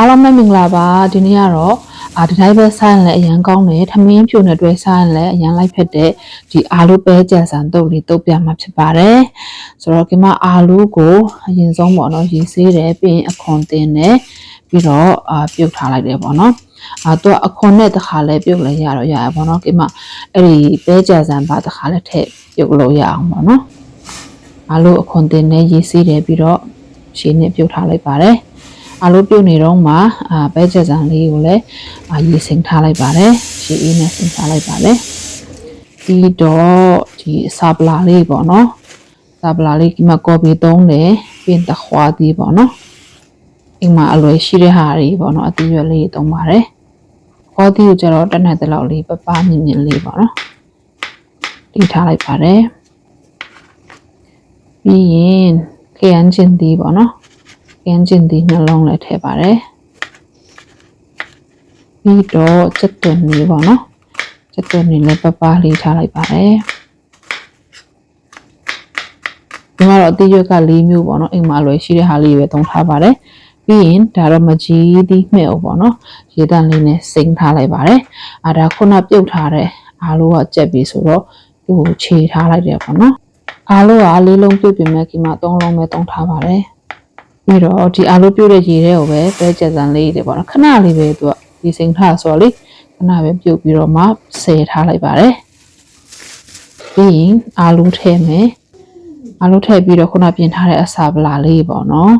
အားလုံးပဲမင်္ဂလာပါဒီနေ့ကတော့အာဒီတိုင်းပဲစားရင်လည်းအရန်ကောင်းတယ်ထမင်းဖြူနဲ့တွဲစားရင်လည်းအရန်လိုက်ဖြစ်တဲ့ဒီအာလူပဲကြံစံတုပ်လေးတုပ်ပြမှာဖြစ်ပါတယ်ဆိုတော့ဒီမှာအာလူကိုအရင်ဆုံးပေါ့နော်ရေးဆေးတယ်ပြီးရင်အခွန်တင်တယ်ပြီးတော့အာပြုတ်ထားလိုက်တယ်ပေါ့နော်အာတော့အခွန်နဲ့တခါလဲပြုတ်လဲရတော့ရရပေါ့နော်ဒီမှာအဲ့ဒီပဲကြံစံပါတခါလဲထည့်ပြုတ်လို့ရအောင်ပေါ့နော်အာလူအခွန်တင်နဲ့ရေးဆေးတယ်ပြီးတော့ရှင်းနဲ့ပြုတ်ထားလိုက်ပါတယ် အလိုပြုတ်နေတော့မှအာပဲချက်စံလေးကိုလည်းအာရေစင်ထားလိုက်ပါတယ်ရေအေးနဲ့စင်ထားလိုက်ပါတယ်ပြီးတော့ဒီဆာပလာလေးပေါ့နော်ဆာပလာလေးဒီမှာကော်ပီသုံးတယ်ပြီးရင်တခွားသေးပေါ့နော်အိမ်မှာအလွယ်ရှိတဲ့ဟာတွေပေါ့နော်အသီးရွက်လေးသုံးပါတယ်ခွားသေးကိုကျတော့တက်နဲ့တလောက်လေးပပမြင့်မြင့်လေးပေါ့နော်တီးထားလိုက်ပါတယ်ပြီးရင်ခရမ်းချင်းသေးပေါ့နော် ကင်းကျင်ဒီနှလုံးလည်းထည့်ပါတယ်ပြီးတော့ချက်သွန်နေပေါ့နော်ချက်သွန်နေလည်းပပလေးထားလိုက်ပါတယ်ဒီမှာတော့အတိရွက်က၄မျိုးပေါ့နော်အိမ်မှာလွယ်ရှိတဲ့ဟာလေးပဲသုံးထားပါတယ်ပြီးရင်ဒါတော့မကြီးသီးမှဲ့အောင်ပေါ့နော်ရေတန့်လေးနဲ့စိမ့်ထားလိုက်ပါတယ်အာဒါခုနပြုတ်ထားတဲ့အားလုံးကကြက်ပြီဆိုတော့ဒီကိုခြေထားလိုက်တယ်ပေါ့နော်အားလုံးကလေးလုံးပြုတ်ပြင်မဲ့ဒီမှာ၃လုံးပဲသုံးထားပါတယ် ပြီးတော့ဒီအာလို့ပြုတ်တဲ့ရေထဲကိုပဲပဲကြက်စံလေးတွေပေါ့နော်ခဏလေးပဲသူကဒီစိန်ထားဆိုတော့လေခဏပဲပြုတ်ပြီးတော့မှဆယ်ထားလိုက်ပါတယ်ပြီးရင်အာလူထည့်မယ်အာလူထည့်ပြီးတော့ခုနပြင်ထားတဲ့အစာပလာလေးပေါ့နော်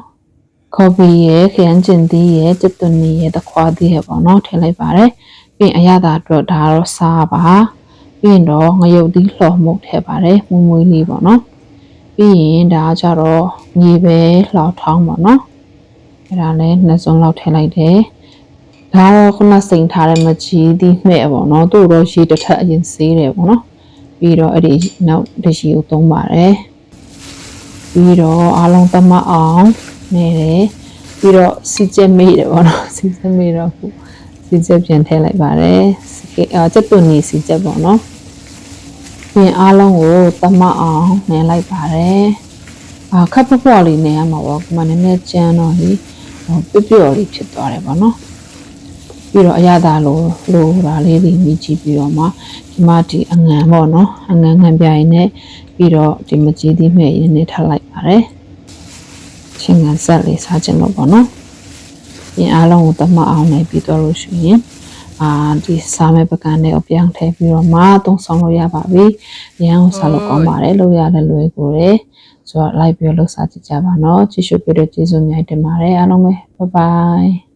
ကော်ဖီရယ်ခရမ်းကျင်သီးရယ်ကျက်သွန်နီရယ်တခွားသီးရယ်ပေါ့နော်ထည့်လိုက်ပါတယ်ပြီးရင်အရသာအတွက်ဒါတော့စားပါပြီးရင်တော့ငရုတ်သီးလှော်မှုထည့်ပါတယ်မွေးမွေးလေးပေါ့နော် ပြီးရင်ဒါကြတော့မြေပဲလောက်ထောင်းပါနော်အဲ့ဒါလည်းနှစ်စုံလောက်ထည့်လိုက်တယ်ဒါတော့ခုနစိန်ထားတဲ့မကြီးသီးမှဲ့ပေါ့နော်သူ့တော့ရေတစ်ထပ်အရင်ဆေးတယ်ပေါ့နော်ပြီးတော့အဲ့ဒီနောက်တရှိကိုသုံးပါတယ်ပြီးတော့အားလုံးသမအောင်နေတယ်ပြီးတော့စီကျက်မေးတယ်ပေါ့နော်စီကျက်မေးတော့ခုစီကျက်ပြန်ထည့်လိုက်ပါတယ်စကဲအချက်သွန်ကြီးစီကျက်ပေါ့နော် ပြင်အားလုံးကိုသမတ်အောင်နင်လိုက်ပါတယ်။အာခပ်ပပေါ့လေးနင်ရမှာပေါ့။ဒီမှာနည်းနည်းကြမ်းတော့ဟိဟိုပြပြလေးဖြစ်သွားတယ်ပေါ့နော်။ပြီးတော့အရသာလိုလိုတာလေးတွေမြည်ကြည့်ပြီးတော့မှဒီမှာဒီအငံပေါ့နော်။အငံငံပြိုင်နဲ့ပြီးတော့ဒီမကြီးသီးမဲ့ရင်းနေထားလိုက်ပါတယ်။ချင်းငံဆက်လေးစားခြင်းလို့ပေါ့နော်။ပြင်အားလုံးကိုသမတ်အောင်နေပြီးတော့လို့ရှိရင် အာဒီစားမဲ့ပကံနဲ့အပြောင်းထည့်ပြီးတော့မှသုံးဆောင်လို့ရပါပြီ။ရန်ကိုစားလို့ကောင်းပါတယ်။လို့ရတယ်လွယ်ကိုတယ်။ဆိုတော့ like ပြီးတော့လှူစားကြည့်ကြပါနော်။ကြည့်ရှုပြီးတော့ကျေးဇူးများတင်ပါတယ်အားလုံးပဲ။ Bye bye